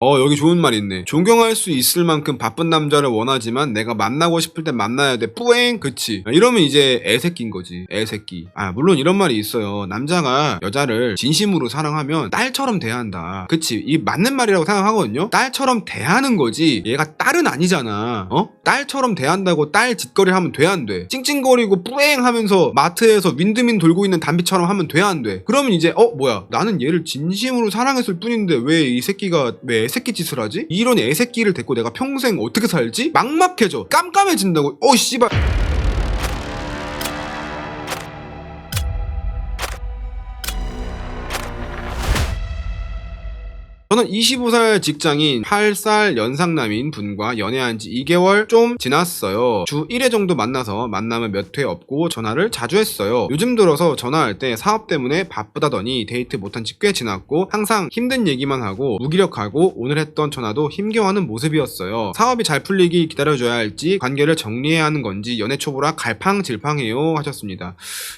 어 여기 좋은 말 있네. 존경할 수 있을 만큼 바쁜 남자를 원하지만 내가 만나고 싶을 때 만나야 돼. 뿌엥! 그치. 아, 이러면 이제 애새끼인 거지. 애새끼. 아 물론 이런 말이 있어요. 남자가 여자를 진심으로 사랑하면 딸처럼 대해야 한다. 그치. 이 맞는 말이라고 생각하거든요. 딸처럼 대하는 거지. 얘가 딸은 아니잖아. 어? 딸처럼 대한다고 딸 짓거리 하면 돼 안 돼? 찡찡거리고 뿌엥! 하면서 마트에서 윈드민 돌고 있는 담비처럼 하면 돼 안 돼? 그러면 이제 어? 뭐야? 나는 얘를 진심으로 사랑했을 뿐인데 왜 이 새끼가 왜 애새끼 짓을 하지? 이런 애새끼를 데리고 내가 평생 어떻게 살지? 막막해져 깜깜해진다고 어 씨발 저는 25살 직장인 8살 연상남인 분과 연애한 지 2개월 좀 지났어요. 주 1회 정도 만나서 만남은 몇 회 없고 전화를 자주 했어요. 요즘 들어서 전화할 때 사업 때문에 바쁘다더니 데이트 못한 지 꽤 지났고 항상 힘든 얘기만 하고 무기력하고 오늘 했던 전화도 힘겨워하는 모습이었어요. 사업이 잘 풀리기 기다려줘야 할지 관계를 정리해야 하는 건지 연애 초보라 갈팡질팡해요 하셨습니다.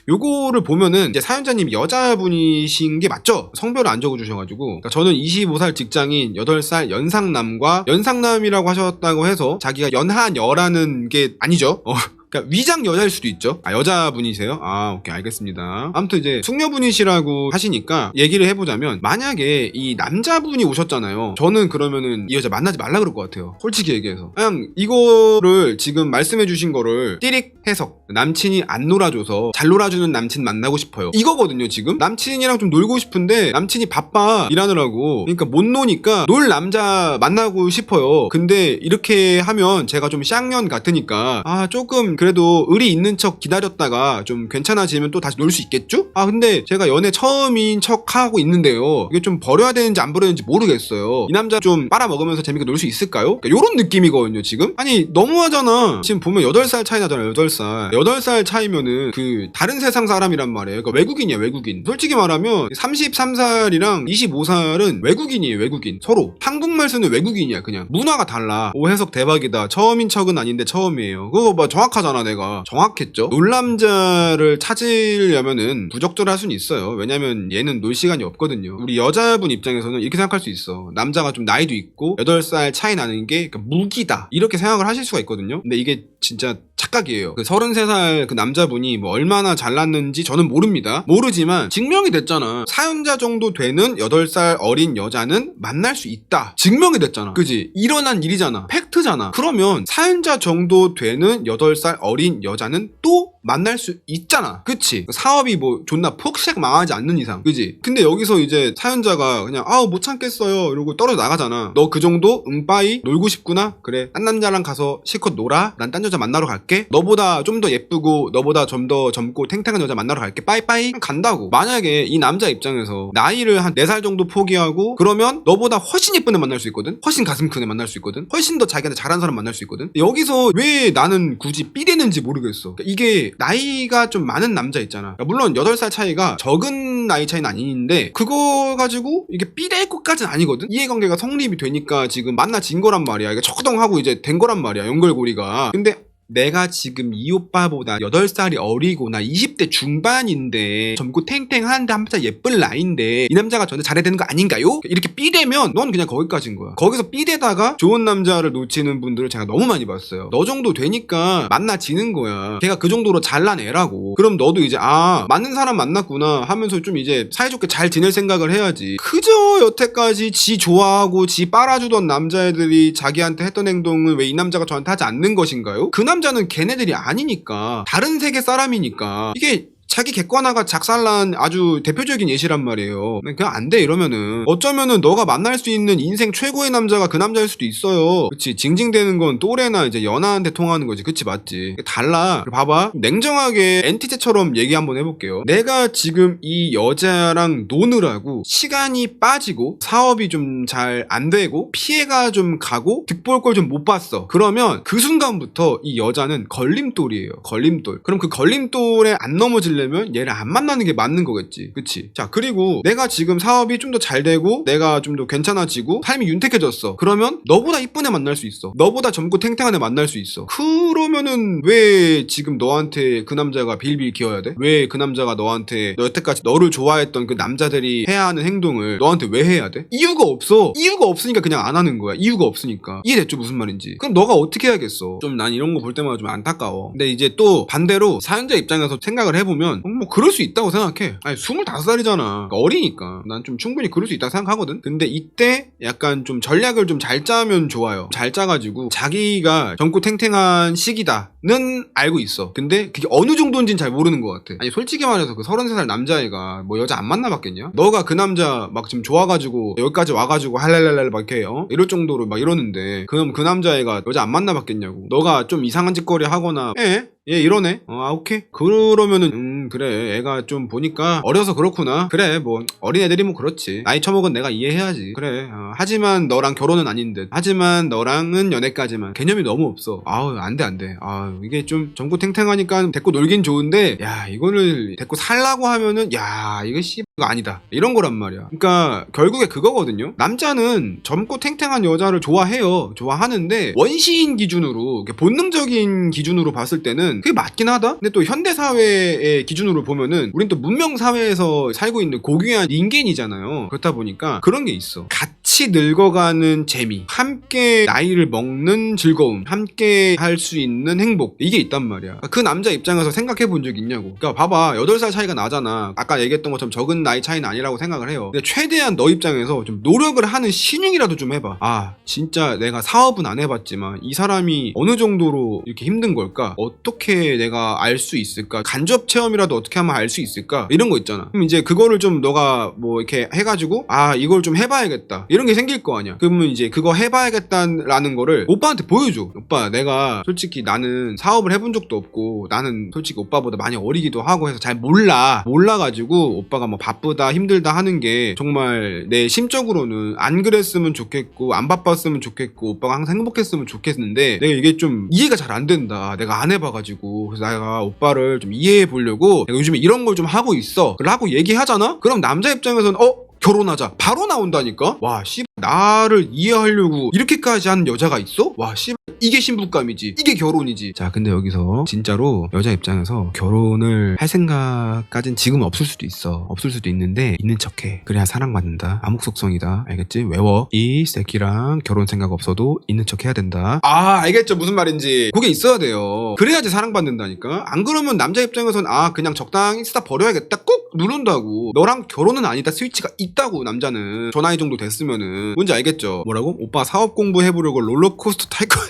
요거를 보면은 이제 사연자님 여자분이신 게 맞죠? 성별을 안 적어주셔가지고 그러니까 저는 25살 직장인 8살 연상남과 연상남이라고 하셨다고 해서 자기가 연하여라는 게 아니죠? 어. 그러니까 위장 여자일 수도 있죠. 아 여자분이세요? 아 오케이 알겠습니다. 아무튼 이제 숙녀분이시라고 하시니까 얘기를 해보자면 만약에 이 남자분이 오셨잖아요. 저는 그러면은 이 여자 만나지 말라 그럴 것 같아요. 솔직히 얘기해서 그냥 이거를 지금 말씀해주신 거를 띠릭 해석. 남친이 안 놀아줘서 잘 놀아주는 남친 만나고 싶어요. 이거거든요 지금. 남친이랑 좀 놀고 싶은데 남친이 바빠 일하느라고. 그러니까 못 노니까 놀 남자 만나고 싶어요. 근데 이렇게 하면 제가 좀 쌍년 같으니까 아 조금 그래도 의리 있는 척 기다렸다가 좀 괜찮아지면 또 다시 놀 수 있겠죠? 아 근데 제가 연애 처음인 척 하고 있는데요. 이게 좀 버려야 되는지 안 버려야 되는지 모르겠어요. 이 남자 좀 빨아먹으면서 재밌게 놀 수 있을까요? 그러니까 이런 느낌이거든요 지금. 아니 너무하잖아. 지금 보면 8살 차이 나잖아요. 8살. 8살 차이면은 그 다른 세상 사람이란 말이에요. 그러니까 외국인이야 외국인. 솔직히 말하면 33살이랑 25살은 외국인이에요 외국인. 서로 한국말 쓰는 외국인이야 그냥. 문화가 달라. 오 해석 대박이다. 처음인 척은 아닌데 처음이에요. 그거 뭐 정확하잖아 내가. 정확했죠. 놀남자를 찾으려면은 부적절할 수는 있어요. 왜냐면 얘는 놀 시간이 없거든요. 우리 여자분 입장에서는 이렇게 생각할 수 있어. 남자가 좀 나이도 있고 8살 차이 나는 게 그러니까 무기다. 이렇게 생각을 하실 수가 있거든요. 근데 이게 진짜 착각이에요. 그 33살 그 남자분이 뭐 얼마나 잘났는지 저는 모릅니다. 모르지만 증명이 됐잖아. 사연자 정도 되는 8살 어린 여자는 만날 수 있다. 증명이 됐잖아. 그지? 일어난 일이잖아. 팩트잖아. 그러면 사연자 정도 되는 8살 어린 여자는 또 만날 수 있잖아. 그치? 사업이 뭐 존나 폭색 망하지 않는 이상. 그지? 근데 여기서 이제 사연자가 그냥 아우 못 참겠어요. 이러고 떨어져 나가잖아. 너 그 정도 응빠이 놀고 싶구나? 그래. 딴 남자랑 가서 실컷 놀아. 난 딴 여자 만나러 갈게. 너보다 좀 더 예쁘고 너보다 좀 더 젊고 탱탱한 여자 만나러 갈게. 빠이빠이. 간다고. 만약에 이 남자 입장에서 나이를 한 4살 정도 포기하고 그러면 너보다 훨씬 예쁜 애 만날 수 있거든. 훨씬 가슴 큰 애 만날 수 있거든. 훨씬 더 자기한테 잘하는 사람 만날 수 있거든. 여기서 왜 나는 굳이 삐대는지 모르겠어. 그러니까 이게 나이가 좀 많은 남자 있잖아. 그러니까 물론 8살 차이가 적은 나이 차이는 아닌데 그거 가지고 이게 삐댈 것까지는 아니거든. 이해관계가 성립이 되니까 지금 만나진 거란 말이야. 이게 척덩하고 이제 된 거란 말이야. 연결고리가. 근데 내가 지금 이 오빠보다 8살이 어리고 나 20대 중반인데 젊고 탱탱한데 한참 예쁜 나이인데 이 남자가 저한테 잘해야 되는 거 아닌가요? 이렇게 삐대면 넌 그냥 거기까지인 거야. 거기서 삐대다가 좋은 남자를 놓치는 분들을 제가 너무 많이 봤어요. 너 정도 되니까 만나지는 거야. 걔가 그 정도로 잘난 애라고. 그럼 너도 이제 아 맞는 사람 만났구나 하면서 좀 이제 사이좋게 잘 지낼 생각을 해야지. 그저 여태까지 지 좋아하고 지 빨아주던 남자애들이 자기한테 했던 행동은 왜 이 남자가 저한테 하지 않는 것인가요? 그남 자는 걔네들이 아니니까 다른 세계 사람이니까. 이게 자기 객관화가 작살난 아주 대표적인 예시란 말이에요. 그냥 안 돼 이러면은 어쩌면은 너가 만날 수 있는 인생 최고의 남자가 그 남자일 수도 있어요. 그치 징징대는 건 또래나 이제 연하한테 통하는 거지. 그치 맞지. 달라. 봐봐. 냉정하게 엔티제처럼 얘기 한번 해볼게요. 내가 지금 이 여자랑 노느라고 시간이 빠지고 사업이 좀 잘 안 되고 피해가 좀 가고 득볼 걸 좀 못 봤어. 그러면 그 순간부터 이 여자는 걸림돌이에요. 걸림돌. 그럼 그 걸림돌에 안 넘어지려 만들려면 얘를 안 만나는 게 맞는 거겠지. 그치? 자, 그리고 내가 지금 사업이 좀 더 잘 되고 내가 좀 더 괜찮아지고 삶이 윤택해졌어. 그러면 너보다 이쁜 애 만날 수 있어. 너보다 젊고 탱탱한 애 만날 수 있어. 그러면은 왜 지금 너한테 그 남자가 빌빌 기어야 돼? 왜 그 남자가 너한테 너 여태까지 너를 좋아했던 그 남자들이 해야 하는 행동을 너한테 왜 해야 돼? 이유가 없어. 이유가 없으니까 그냥 안 하는 거야. 이유가 없으니까. 이해됐죠? 무슨 말인지. 그럼 너가 어떻게 해야겠어? 좀 난 이런 거 볼 때마다 좀 안타까워. 근데 이제 또 반대로 사연자 입장에서 생각을 해보면 어, 뭐 그럴 수 있다고 생각해. 아니 25살이잖아. 어리니까. 난 좀 충분히 그럴 수 있다고 생각하거든. 근데 이때 약간 좀 전략을 좀 잘 짜면 좋아요. 잘 짜가지고 자기가 젊고 탱탱한 시기다는 알고 있어. 근데 그게 어느 정도인지는 잘 모르는 것 같아. 아니 솔직히 말해서 그 33살 남자애가 뭐 여자 안 만나봤겠냐? 너가 그 남자 막 지금 좋아가지고 여기까지 와가지고 할랄랄랄 막 이렇게 어? 이럴 정도로 막 이러는데 그럼 그 남자애가 여자 안 만나봤겠냐고. 너가 좀 이상한 짓거리 하거나 에? 얘 이러네? 어, 아, 오케이. 그러면은, 음, 그래. 애가 좀 보니까 어려서 그렇구나. 그래, 뭐, 어린 애들이 뭐 그렇지. 나이 처먹은 내가 이해해야지. 그래. 어, 하지만 너랑 결혼은 아닌 듯. 하지만 너랑은 연애까지만. 개념이 너무 없어. 아우, 안 돼, 안 돼. 아우, 이게 좀 전고 탱탱하니까 데리고 놀긴 좋은데, 야, 이거를 데리고 살라고 하면은, 야, 이거 씨, 이거 아니다. 이런 거란 말이야. 그러니까, 결국에 그거거든요. 남자는 젊고 탱탱한 여자를 좋아해요. 좋아하는데, 원시인 기준으로, 본능적인 기준으로 봤을 때는 그게 맞긴 하다? 근데 또 현대 사회의 기준으로 보면은, 우린 또 문명 사회에서 살고 있는 고귀한 인간이잖아요. 그렇다 보니까 그런 게 있어. 같 이 늙어가는 재미, 함께 나이를 먹는 즐거움, 함께 할 수 있는 행복, 이게 있단 말이야. 그 남자 입장에서 생각해 본 적 있냐고. 그러니까 봐봐, 8살 차이가 나잖아. 아까 얘기했던 것처럼 적은 나이 차이는 아니라고 생각을 해요. 근데 최대한 너 입장에서 좀 노력을 하는 신용이라도 좀 해봐. 아, 진짜 내가 사업은 안 해봤지만 이 사람이 어느 정도로 이렇게 힘든 걸까? 어떻게 내가 알 수 있을까? 간접 체험이라도 어떻게 하면 알 수 있을까? 이런 거 있잖아. 그럼 이제 그거를 좀 너가 뭐 이렇게 해가지고 아 이걸 좀 해봐야겠다. 이런 게 생길 거 아니야. 그러면 이제 그거 해봐야겠다라는 거를 오빠한테 보여줘. 오빠 내가 솔직히 나는 사업을 해본 적도 없고 나는 솔직히 오빠보다 많이 어리기도 하고 해서 잘 몰라. 몰라가지고 오빠가 뭐 바쁘다 힘들다 하는 게 정말 내 심적으로는 안 그랬으면 좋겠고 안 바빴으면 좋겠고 오빠가 항상 행복했으면 좋겠는데 내가 이게 좀 이해가 잘 안 된다. 내가 안 해봐가지고 그래서 내가 오빠를 좀 이해해 보려고 요즘에 이런 걸 좀 하고 있어. 라고 얘기하잖아? 그럼 남자 입장에서는 어? 결혼하자. 바로 나온다니까? 와, 씨, 나를 이해하려고 이렇게까지 하는 여자가 있어? 와, 씨, 이게 신부감이지. 이게 결혼이지. 자, 근데 여기서 진짜로 여자 입장에서 결혼을 할 생각까진 지금 없을 수도 있어. 없을 수도 있는데 있는 척해. 그래야 사랑받는다. 암묵속성이다. 알겠지? 외워. 이 새끼랑 결혼 생각 없어도 있는 척 해야 된다. 아, 알겠죠? 무슨 말인지. 그게 있어야 돼요. 그래야지 사랑받는다니까. 안 그러면 남자 입장에선 아, 그냥 적당히 쓰다 버려야겠다. 꼭 누른다고. 너랑 결혼은 아니다. 스위치가 있다고 남자는. 저 나이 정도 됐으면은 뭔지 알겠죠? 뭐라고? 오빠 사업 공부해보려고 롤러코스터 탈 거.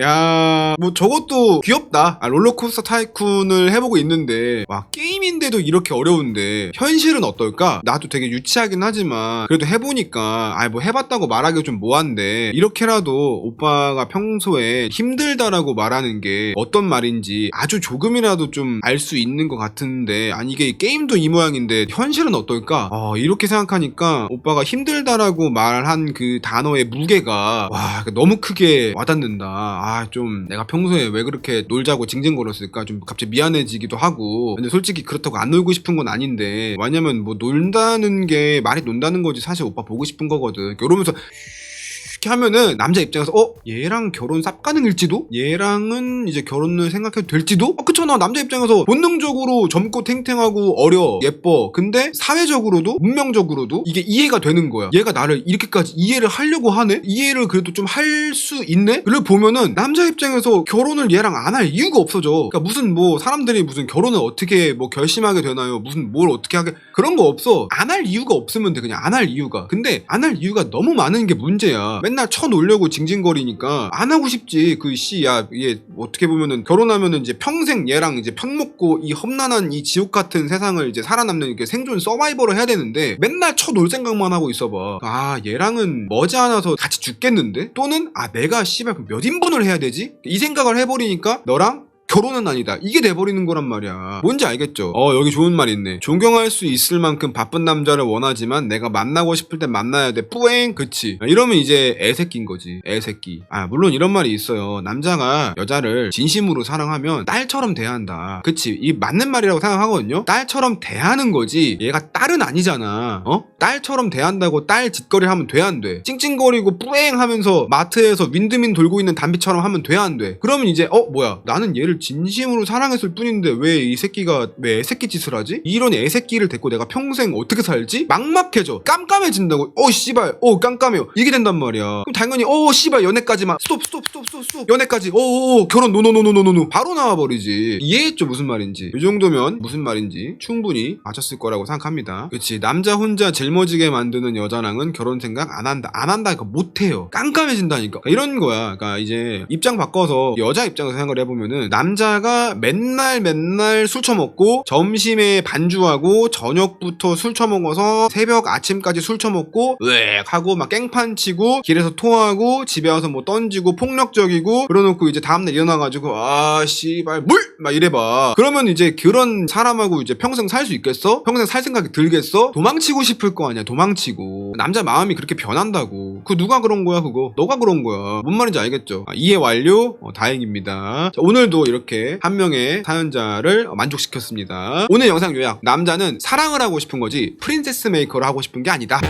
야, 뭐 저것도 귀엽다. 아, 롤러코스터 타이쿤을 해보고 있는데, 와, 게임인데도 이렇게 어려운데, 현실은 어떨까? 나도 되게 유치하긴 하지만, 그래도 해보니까, 아, 뭐 해봤다고 말하기 좀 뭐한데, 이렇게라도 오빠가 평소에 힘들다라고 말하는 게 어떤 말인지 아주 조금이라도 좀 알 수 있는 것 같은데, 아니, 이게 게임도 이 모양인데, 현실은 어떨까? 어, 이렇게 생각하니까, 오빠가 힘들다라고 말한 그 단어의 무게가, 와, 너무 크게 와닿는다. 아, 좀 내가 평소에 왜 그렇게 놀자고 징징거렸을까? 좀 갑자기 미안해지기도 하고. 근데 솔직히 그렇다고 안 놀고 싶은 건 아닌데. 왜냐면 뭐 놀다는 게 말이 논다는 거지. 사실 오빠 보고 싶은 거거든. 이러면서 이렇게 하면은 남자 입장에서 어? 얘랑 결혼 쌉 가능일지도? 얘랑은 이제 결혼을 생각해도 될지도? 어, 그쵸. 나 남자 입장에서 본능적으로 젊고 탱탱하고 어려 예뻐. 근데 사회적으로도 문명적으로도 이게 이해가 되는 거야. 얘가 나를 이렇게까지 이해를 하려고 하네? 이해를 그래도 좀 할 수 있네? 를 보면은 남자 입장에서 결혼을 얘랑 안 할 이유가 없어져. 그러니까 무슨 뭐 사람들이 무슨 결혼을 어떻게 뭐 결심하게 되나요? 무슨 뭘 어떻게 하게 그런 거 없어. 안 할 이유가 없으면 돼. 그냥 안 할 이유가. 근데 안 할 이유가 너무 많은 게 문제야 맨날 쳐놀려고 징징거리니까 안 하고 싶지 그 씨야 이게 어떻게 보면은 결혼하면은 이제 평생 얘랑 이제 편 먹고 이 험난한 이 지옥 같은 세상을 이제 살아남는 이렇게 생존 서바이벌을 해야 되는데 맨날 쳐놀 생각만 하고 있어봐. 아 얘랑은 머지않아서 같이 죽겠는데? 또는 아 내가 씨발 몇 인분을 해야 되지? 이 생각을 해버리니까 너랑 결혼은 아니다. 이게 돼버리는 거란 말이야. 뭔지 알겠죠? 어, 여기 좋은 말 있네. 존경할 수 있을 만큼 바쁜 남자를 원하지만 내가 만나고 싶을 때 만나야 돼. 뿌엥! 그치. 이러면 이제 애새끼인 거지. 애새끼. 아, 물론 이런 말이 있어요. 남자가 여자를 진심으로 사랑하면 딸처럼 대한다. 그치. 이 맞는 말이라고 생각하거든요. 딸처럼 대하는 거지. 얘가 딸은 아니잖아. 어? 딸처럼 대한다고 딸 짓거리 하면 돼, 안 돼? 찡찡거리고 뿌엥 하면서 마트에서 윈드민 돌고 있는 담비처럼 하면 돼, 안 돼? 그러면 이제, 어, 뭐야. 나는 얘를 진심으로 사랑했을 뿐인데 왜 이 새끼가 왜 애새끼 짓을 하지? 이런 애새끼를 데리고 내가 평생 어떻게 살지? 막막해져. 깜깜해진다고. 어, 씨발. 어, 깜깜해요. 이게 된단 말이야. 그럼 당연히, 어, 씨발. 연애까지만. 스톱, 스톱, 스톱, 스톱, 스톱. 연애까지. 어, 어, 어, 결혼, 노노노노노노노. 바로 나와버리지. 이해했죠? 무슨 말인지. 이 정도면 무슨 말인지 충분히 아셨을 거라고 생각합니다. 그치. 남자 혼자 짊어지게 만드는 여자랑은 결혼 생각 안 한다. 안 한다니까 못해요. 깜깜해진다니까. 이런 거야. 그러니까 이제 입장 바꿔서 여자 입장에서 생각을 해보면은 남 자가 맨날 맨날 술 처먹고 점심에 반주하고 저녁부터 술 처먹어서 새벽 아침까지 술 처먹고 으액 하고 막 깽판 치고 길에서 토하고 집에 와서 뭐 던지고 폭력적이고 그러놓고 이제 다음날 일어나가지고 아 씨발 물! 막 이래봐 그러면 이제 그런 사람하고 이제 평생 살 수 있겠어? 평생 살 생각이 들겠어? 도망치고 싶을 거 아니야 도망치고 남자 마음이 그렇게 변한다고 그 누가 그런 거야 그거? 너가 그런 거야. 뭔 말인지 알겠죠? 아, 이해 완료? 어, 다행입니다. 자, 오늘도 이렇게 한 명의 사연자를 어, 만족시켰습니다. 오늘 영상 요약 남자는 사랑을 하고 싶은 거지 프린세스 메이커를 하고 싶은 게 아니다